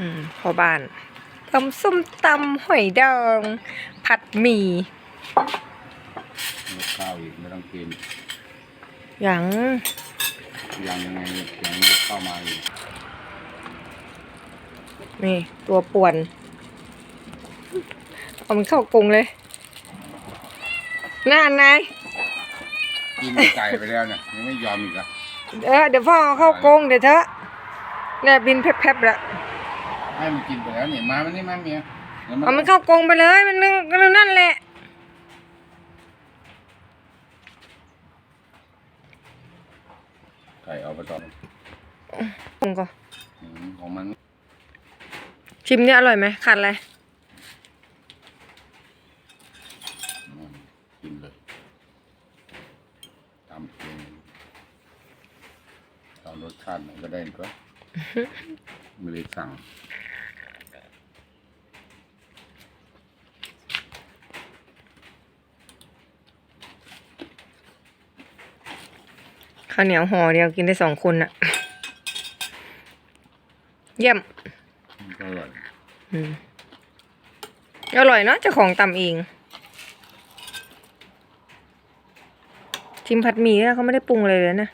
อืมพอบ้านตำส้มตำหอยดอง ผัดหมี่มีข้าวอีกไม่ต้องกินอย่างยังยังยังเข้ามาอีกนี่ ตัวป่วน เอามันเข้ากรงเลยน่านายกินไก่ไปแล้วเนี่ยยังไม่ยอมอีกอะเออเดี๋ยวพ่อเอาเข้ากรงเดี๋ยวเถอะเนี่ยบินแพบๆละ ให้มันกินไปแล้วเนี่ยมามันนี่มาเมียดี๋ยวเอามันเข้ากรงไปเลย มันนึงก็นั่นแหละไก่เอาไปตอนกรงก็อืมของมันชิมเนี่ยอร่อยไหมขาดอะไรอืมกินเลยทำเองเอารสชาติไหนก็ได้ก็ ไม่ได้สั่ง ข้าวเหนียวห่อเดียวกินได้สองคนน่ะเยี่ยมมันก็อร่อยอืมอร่อยเนาะเจ้าของตำเองชิมผัดหมี่แล้วเขาไม่ได้ปรุงอะไรเลยนะ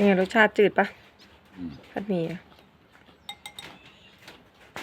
เป็นไงรสชาติจืดปะอืมผัดหมี่อะ